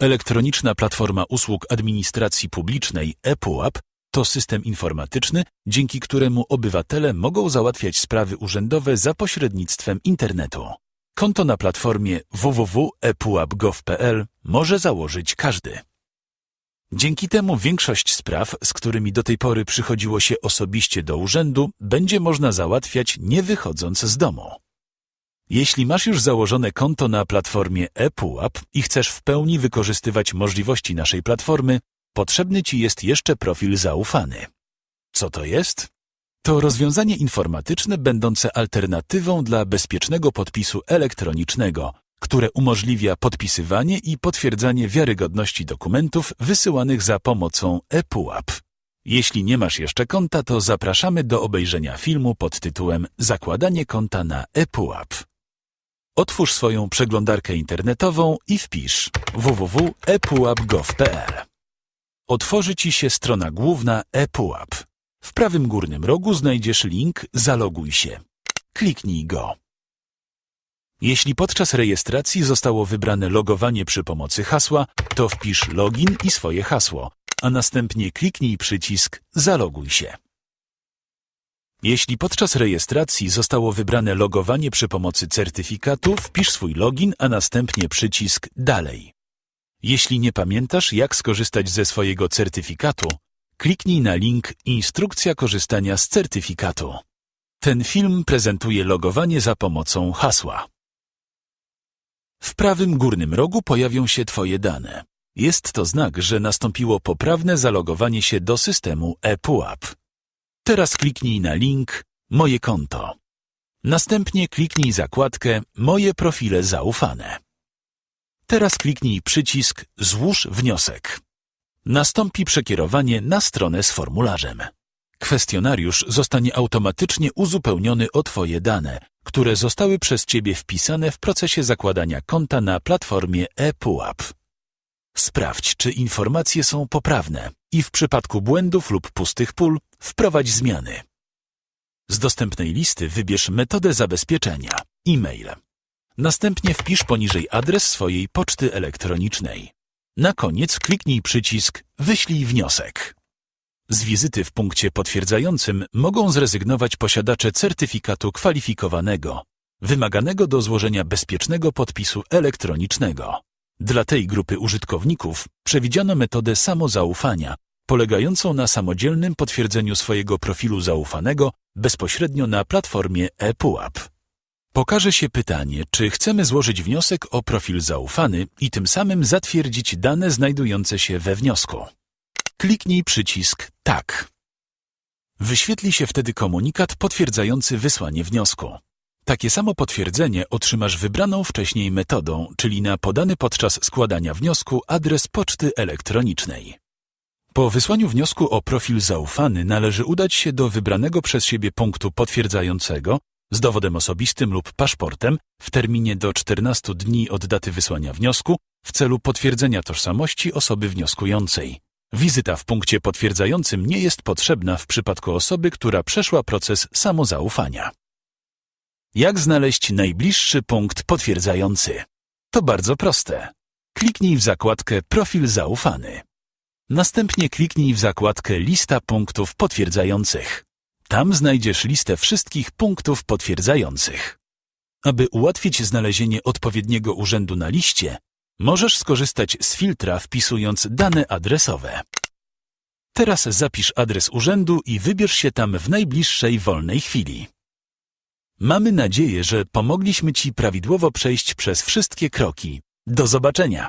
Elektroniczna Platforma Usług Administracji Publicznej ePUAP to system informatyczny, dzięki któremu obywatele mogą załatwiać sprawy urzędowe za pośrednictwem internetu. Konto na platformie www.epuap.gov.pl może założyć każdy. Dzięki temu większość spraw, z którymi do tej pory przychodziło się osobiście do urzędu, będzie można załatwiać nie wychodząc z domu. Jeśli masz już założone konto na platformie ePUAP i chcesz w pełni wykorzystywać możliwości naszej platformy, potrzebny Ci jest jeszcze profil zaufany. Co to jest? To rozwiązanie informatyczne będące alternatywą dla bezpiecznego podpisu elektronicznego, które umożliwia podpisywanie i potwierdzanie wiarygodności dokumentów wysyłanych za pomocą ePUAP. Jeśli nie masz jeszcze konta, to zapraszamy do obejrzenia filmu pod tytułem Zakładanie konta na ePUAP. Otwórz swoją przeglądarkę internetową i wpisz www.epuap.gov.pl. Otworzy Ci się strona główna ePUAP. W prawym górnym rogu znajdziesz link Zaloguj się. Kliknij go. Jeśli podczas rejestracji zostało wybrane logowanie przy pomocy hasła, to wpisz login i swoje hasło, a następnie kliknij przycisk Zaloguj się. Jeśli podczas rejestracji zostało wybrane logowanie przy pomocy certyfikatu, wpisz swój login, a następnie przycisk Dalej. Jeśli nie pamiętasz, jak skorzystać ze swojego certyfikatu, kliknij na link Instrukcja korzystania z certyfikatu. Ten film prezentuje logowanie za pomocą hasła. W prawym górnym rogu pojawią się Twoje dane. Jest to znak, że nastąpiło poprawne zalogowanie się do systemu ePUAP. Teraz kliknij na link Moje konto. Następnie kliknij zakładkę Moje profile zaufane. Teraz kliknij przycisk Złóż wniosek. Nastąpi przekierowanie na stronę z formularzem. Kwestionariusz zostanie automatycznie uzupełniony o Twoje dane, które zostały przez Ciebie wpisane w procesie zakładania konta na platformie ePUAP. Sprawdź, czy informacje są poprawne i w przypadku błędów lub pustych pól wprowadź zmiany. Z dostępnej listy wybierz metodę zabezpieczenia e-mail. Następnie wpisz poniżej adres swojej poczty elektronicznej. Na koniec kliknij przycisk Wyślij wniosek. Z wizyty w punkcie potwierdzającym mogą zrezygnować posiadacze certyfikatu kwalifikowanego, wymaganego do złożenia bezpiecznego podpisu elektronicznego. Dla tej grupy użytkowników przewidziano metodę samozaufania, polegającą na samodzielnym potwierdzeniu swojego profilu zaufanego bezpośrednio na platformie ePUAP. Pokaże się pytanie, czy chcemy złożyć wniosek o profil zaufany i tym samym zatwierdzić dane znajdujące się we wniosku. Kliknij przycisk Tak. Wyświetli się wtedy komunikat potwierdzający wysłanie wniosku. Takie samo potwierdzenie otrzymasz wybraną wcześniej metodą, czyli na podany podczas składania wniosku adres poczty elektronicznej. Po wysłaniu wniosku o profil zaufany należy udać się do wybranego przez siebie punktu potwierdzającego z dowodem osobistym lub paszportem w terminie do 14 dni od daty wysłania wniosku w celu potwierdzenia tożsamości osoby wnioskującej. Wizyta w punkcie potwierdzającym nie jest potrzebna w przypadku osoby, która przeszła proces samozaufania. Jak znaleźć najbliższy punkt potwierdzający? To bardzo proste. Kliknij w zakładkę Profil zaufany. Następnie kliknij w zakładkę Lista punktów potwierdzających. Tam znajdziesz listę wszystkich punktów potwierdzających. Aby ułatwić znalezienie odpowiedniego urzędu na liście, możesz skorzystać z filtra wpisując dane adresowe. Teraz zapisz adres urzędu i wybierz się tam w najbliższej wolnej chwili. Mamy nadzieję, że pomogliśmy Ci prawidłowo przejść przez wszystkie kroki. Do zobaczenia!